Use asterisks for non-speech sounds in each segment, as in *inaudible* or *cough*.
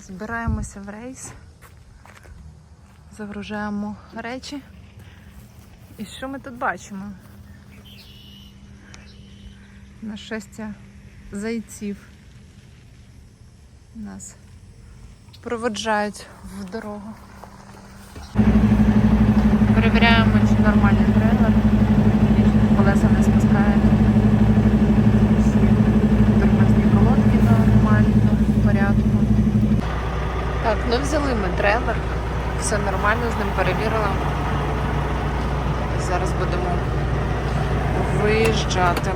Збираємося в рейс, загружаємо речі. І що ми тут бачимо? Нашестя зайців нас проводжають в дорогу. Перевіряємо, чи нормальний трейлер, колеса не спускають. Всі тормозні колодки нормально, в порядку. Так, ну взяли ми трейлер, все нормально, з ним перевірила. Зараз будемо виїжджати.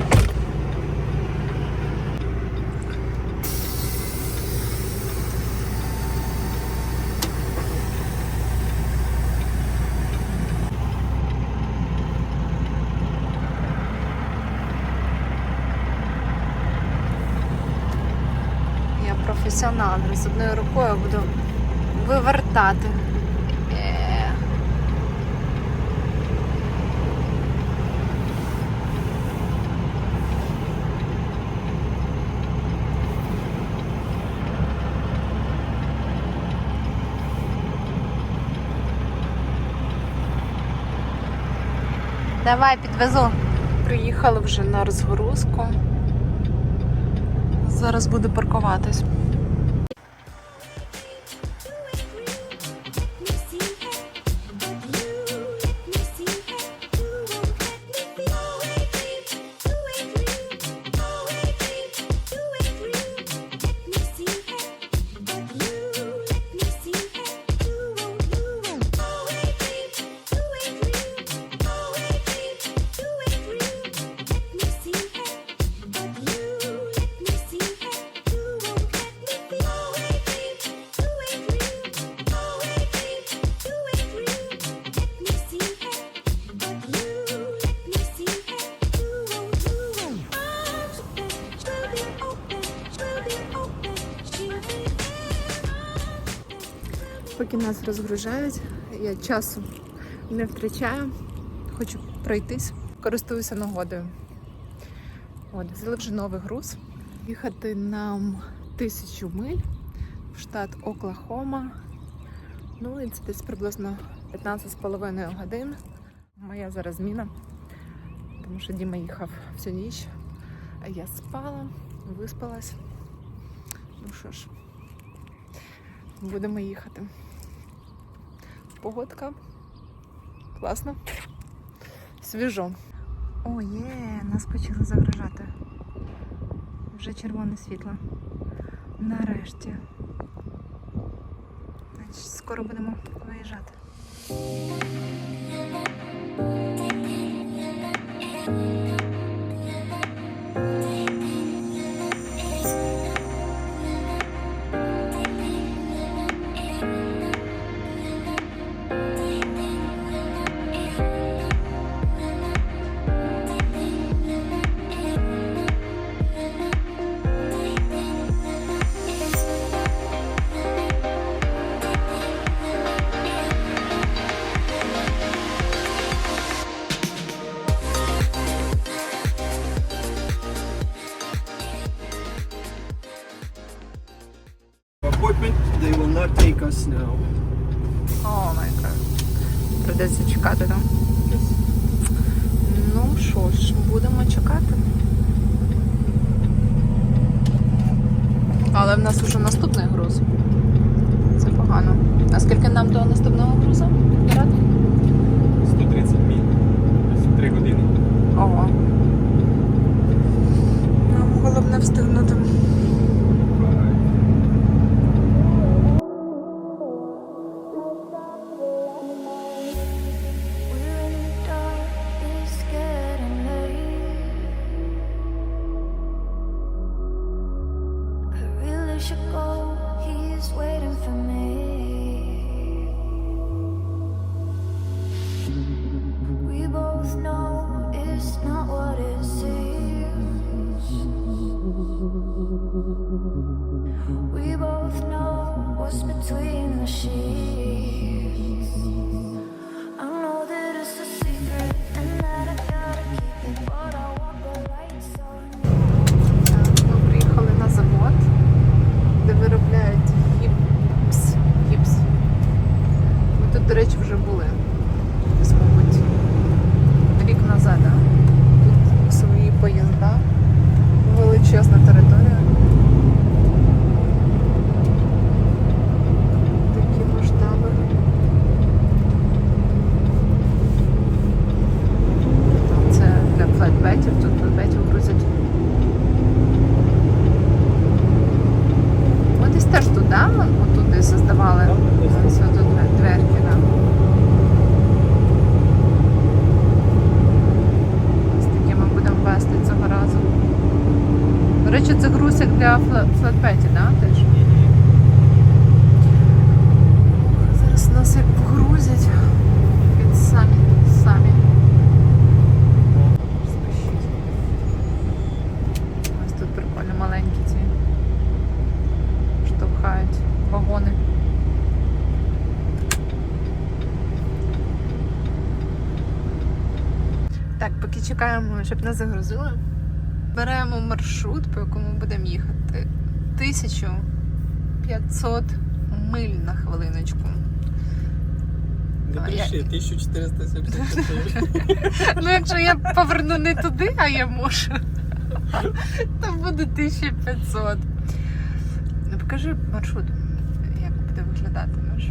Я професіонал, з одною рукою буду вивертати. Давай підвезу. Приїхали вже на розгрузку. Зараз буду паркуватись. Поки нас розгружають, я часу не втрачаю. Хочу пройтись, користуюся нагодою. От, взяли вже новий груз. Їхати нам тисячу миль в штат Оклахома. Ну і це десь приблизно 15,5 годин. Моя зараз зміна, тому що Діма їхав всю ніч, а я спала, виспалась. Ну що ж, будемо їхати. Погодка. Класно. Свіжо. О, є, нас почали загрожати. Вже червоне світло. Нарешті. Значить, скоро будемо виїжджати. Наступний груз. Це погано. А скільки нам до наступного грузу? Брат? 130 міль. 3 години. Ого. Нам головне встигнути. Вагони. Так, поки чекаємо, щоб нас загрузили. Беремо маршрут, по якому будемо їхати. 1500 миль на хвилиночку. Не я- бреши, 1474. Ну, якщо я поверну не туди, а я можу, то буде 1500. Ну, покажи маршрут, наш.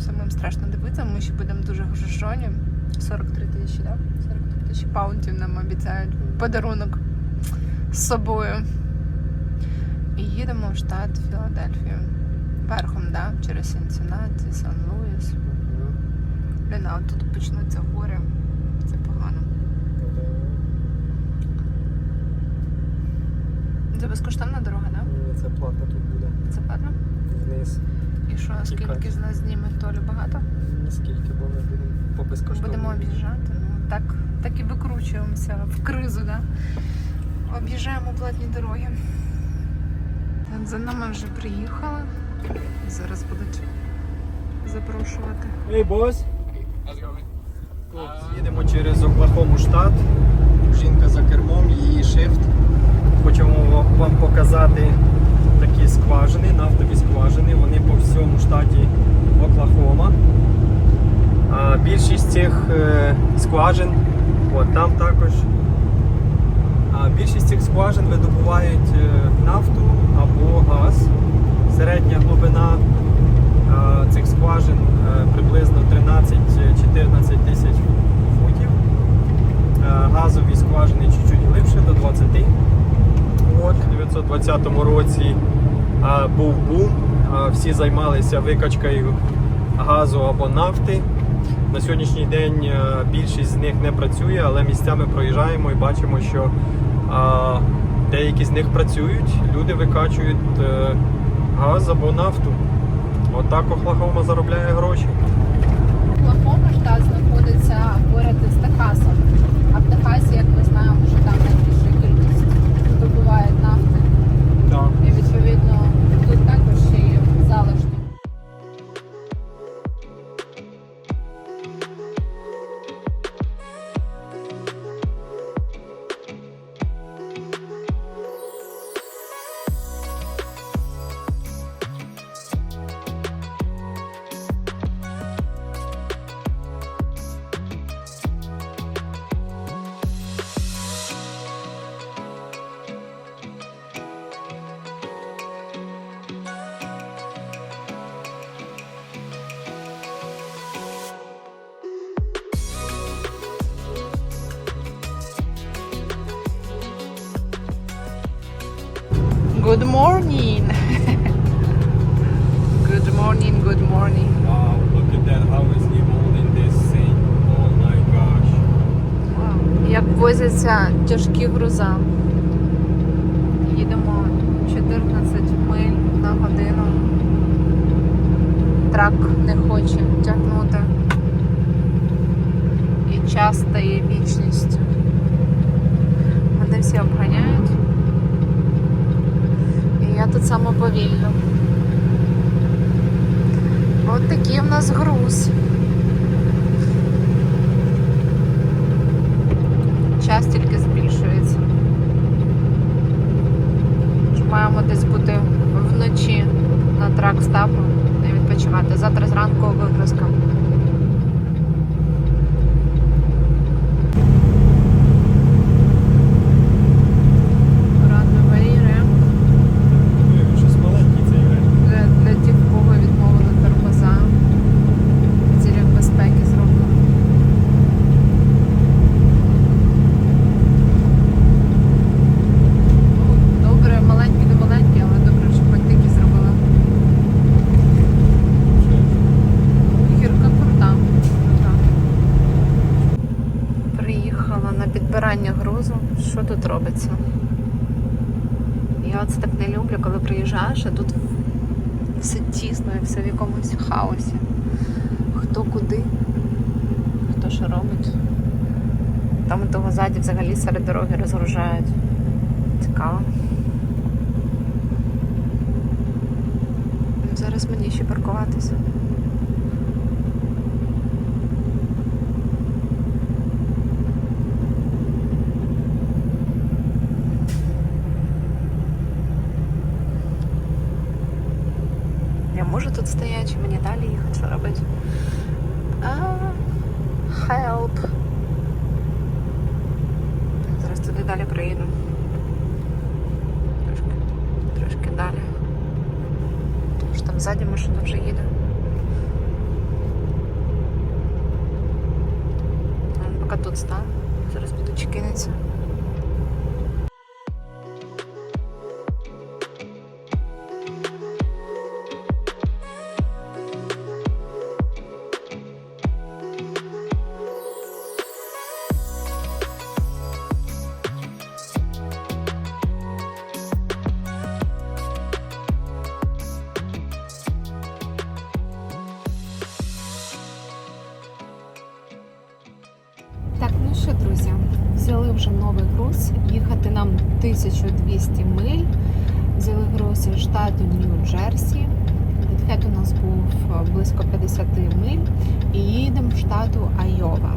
Самим страшно дивитися, ми ще будемо дуже гружені. 43 тисячі, так? 43 тисячі паунтів нам обіцяють подарунок з собою. І їдемо в штат Філадельфію. Верхом, да? через Сінцінаті, Сан-Луїс. Блін, а тут почнуться гори. Це погано. Це безкоштовна дорога, так? Ні, Це платно тут буде. Це платно? Вниз. І що, скільки з нас зніме Толі багато? Наскільки, бо ми будемо по безкоштовному. Будемо об'їжджати. Ну, так, так і викручуємося в кризу, да? Об'їжджаємо платні дороги. За нами вже приїхали. Зараз будуть запрошувати. Ей, бос! Їдемо через Оклахому штат. Жінка за кермом, її шифт. Хочемо вам показати такі скважини, нафтові скважини. Вони по всьому штаті Оклахома. А більшість цих е, скважин, от там також. А більшість цих скважин видобувають е, нафту або газ. Середня глибина цих скважин е, приблизно 13-14 тисяч футів. Газові скважини чуть-чуть глибше до 20. От, у 1920 році е, був бум. Е, Всі займалися викачкою газу або нафти. На сьогоднішній день е, більшість з них не працює, але місцями проїжджаємо і бачимо, що е, деякі з них працюють. Люди викачують е, газ або нафту. Отак Оклахома заробляє гроші. Оклахома штат знаходиться поряд із Техасом. А в Техасі, як ми возяться тяжкі груза. Їдемо 14 миль на годину. Трак не хоче тягнути. І час стає вічністю. Мене всі обганяють. І я тут саме повільно. От такий в нас груз. час тільки збільшується. Тож Маємо десь бути вночі на трак стапу і відпочивати. Завтра зранку вигрузка. Що тут робиться. Я оце так не люблю, коли приїжджаєш, а тут все тісно і все в якомусь хаосі. Хто куди, хто що робить. Там і того ззаді взагалі серед дороги розгружають. Цікаво. Ну, Зараз мені ще паркуватися. Я можу чи мені далі їхати, що робити? А, help. Зараз туди далі приїду. Трошки, трошки далі. Тому що там ззаді машина вже їде. Поки тут стану. Зараз піду чекинеться. Взяли вже новий груз. Їхати нам 1200 миль. Взяли груз із штату Нью-Джерсі. Відхід у нас був е, близько 50 миль. І їдемо в штату Айова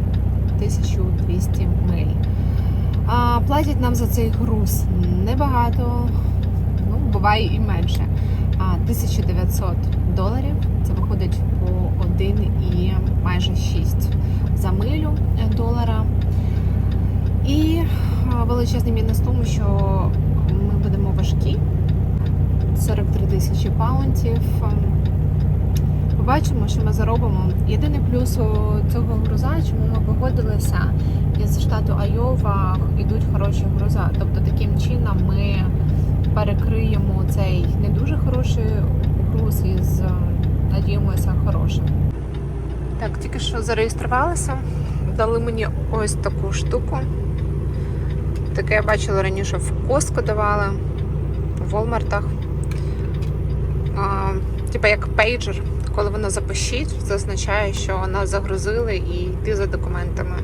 1200 миль. А, платять нам за цей груз небагато, ну, буває і менше. А, 1900 доларів. Це виходить по 1 і майже 6 за милю е, долара. Величезний мінус в тому, що ми будемо важкі 43 тисячі паунтів. Побачимо, що ми заробимо. Єдиний плюс у цього груза, чому ми погодилися, із штату Айова йдуть хороші груза. Тобто таким чином ми перекриємо цей не дуже хороший груз із е, надіємося хорошим. Так, тільки що зареєструвалася. Дали мені ось таку штуку. Таке я бачила раніше в Коско давали, в Волмартах. Типа як пейджер. Коли воно запишіть, це означає, що нас загрузили і йти за документами.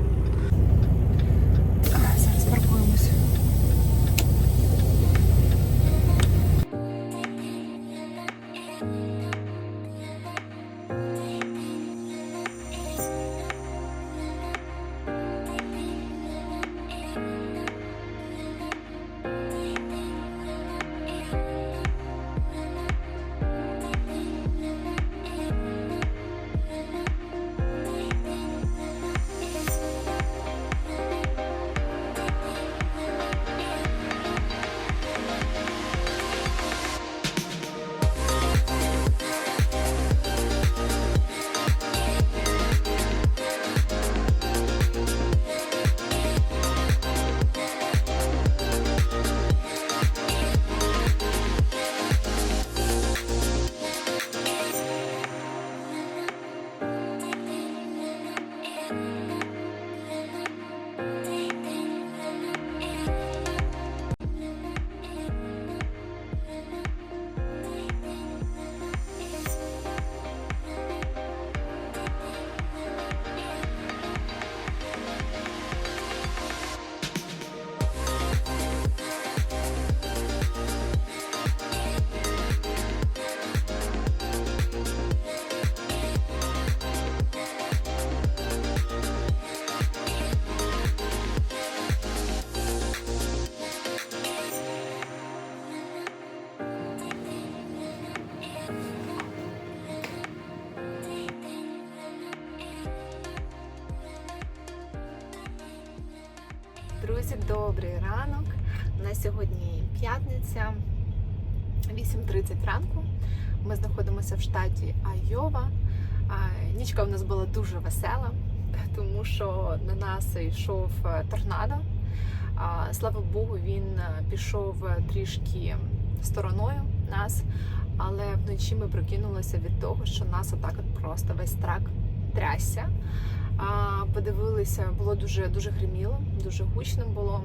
П'ятниця, 8.30 ранку. Ми знаходимося в штаті Айова. Нічка у нас була дуже весела, тому що на нас йшов е, торнадо. Слава Богу, він е, пішов трішки стороною нас, але вночі ми прокинулися від того, що нас отак от просто весь трак трясся. Подивилися, було дуже дуже гриміло, дуже гучно було.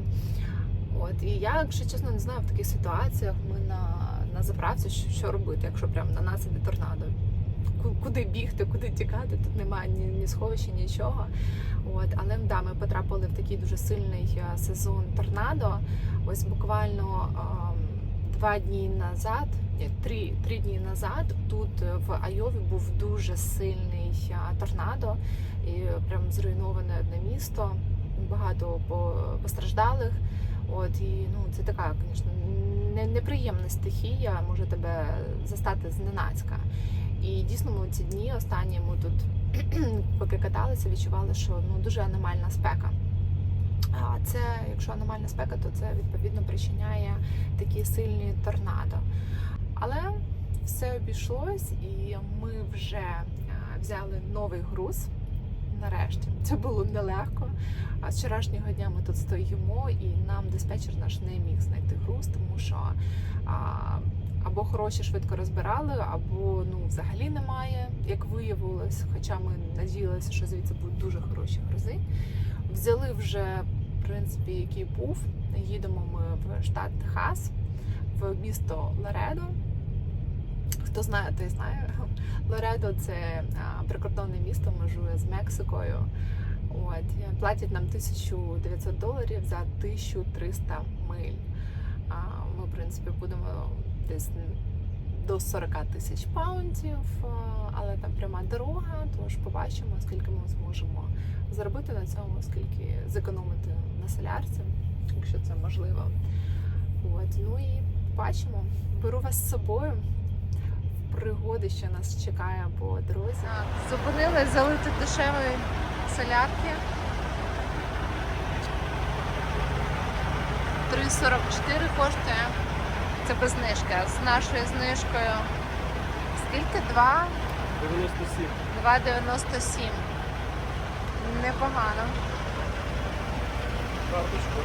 От і я, якщо чесно, не знаю в таких ситуаціях. Ми на, на заправці, що, що робити, якщо прям на нас іде торнадо. Куди бігти, куди тікати? Тут немає ні, ні сховища, нічого. От, але да, ми потрапили в такий дуже сильний е, сезон торнадо. Ось буквально ем, два дні назад, ні, три, три дні назад, тут е, в Айові був дуже сильний е, торнадо, і прям зруйноване одне місто. Багато по- постраждалих. От і ну це така, звісно, не, неприємна стихія, може тебе застати зненацька. І дійсно ми ці дні останні ми тут, *clears throat* поки каталися, відчували, що ну дуже аномальна спека. А це, якщо аномальна спека, то це відповідно причиняє такі сильні торнадо. Але все обійшлось, і ми вже е, взяли новий груз. Нарешті це було нелегко. З вчорашнього дня ми тут стоїмо, і нам диспетчер наш не міг знайти груз, тому що а, або хороші швидко розбирали, або ну взагалі немає, як виявилось. Хоча ми надіялися, що звідси будуть дуже хороші грузи. Взяли вже, в принципі, який був. Їдемо ми в штат Техас, в місто Ларедо. Хто знає, той знає. Лоредо це прикордонне місто, межує з Мексикою. От платять нам 1900 доларів за 1300 миль. А, ми, в принципі, будемо десь до 40 тисяч паундів, але там пряма дорога, тож побачимо, скільки ми зможемо заробити на цьому, скільки зекономити на солярці, якщо це можливо. От, ну і бачимо. Беру вас з собою пригоди, що нас чекає по дорозі. Зупинили залити дешевої солярки. 3,44 коштує. Це без знижки. А з нашою знижкою скільки? 2? 97. 2,97. Непогано. Карточку.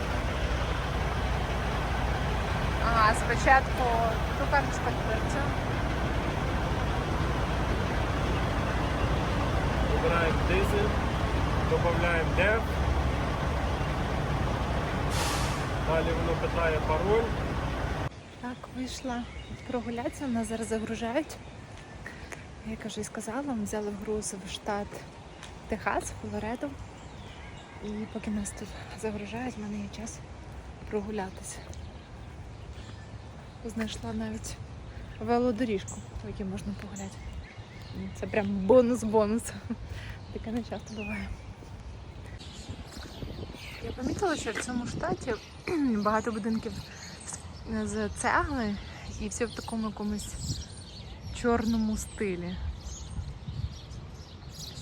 Ага, спочатку ту карточку відкрити. Вибираємо дизель, додаємо деф. Далі воно питає пароль. Так, вийшла прогулятися, нас зараз загружають. Як я вже і сказала, взяли в груз в штат Техас, Флориду. І поки нас тут загружають, в мене є час прогулятися. Знайшла навіть велодоріжку, по якій можна погуляти. Це прям бонус-бонус. Таке не часто буває. Я помітила, що в цьому штаті *clears throat* багато будинків з- цегли і всі в такому якомусь чорному стилі.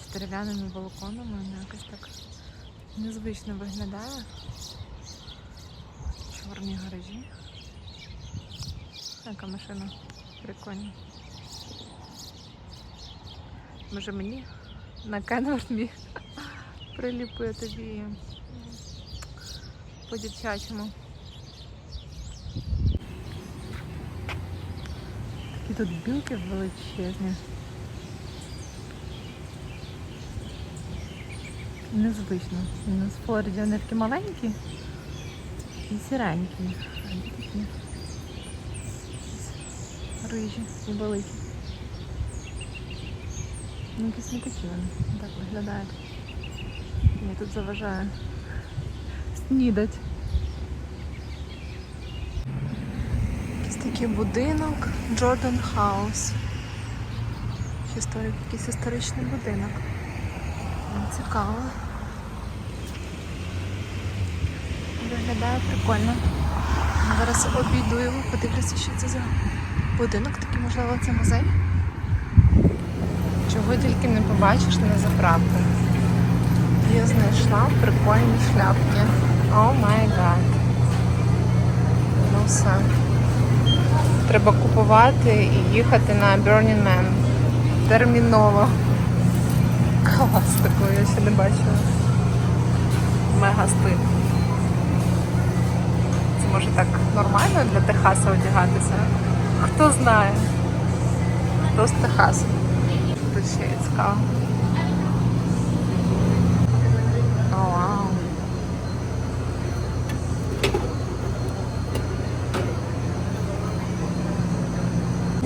З дерев'яними балконами воно якось так незвично виглядає. Чорні гаражі. Яка машина прикольна. Може мені на Кенворд міг приліпити тобі по дівчачому. Такі тут білки величезні. Незвично. У Флориді вони такі маленькі і сіренькі. Рижі і великі. Ну, якісь не такі вони. Так виглядають. Ні, тут заважає. Снідать. Якийсь такий будинок Джордан Хаус. Історик, якийсь історичний будинок. Ну, Цікаво. Виглядає прикольно. Зараз обійду його, подивлюся, що це за будинок. Такий, можливо, це музей. Чого тільки не побачиш на заправку. Я знайшла прикольні шляпки. О май гад. Ну все. Треба купувати і їхати на Burning Man. Терміново. Клас такого я ще не бачила. Мега стиль. Це може так нормально для Техаса одягатися? Хто знає? Хто з Техасу? Russia it's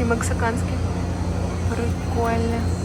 мексиканский. Прикольно.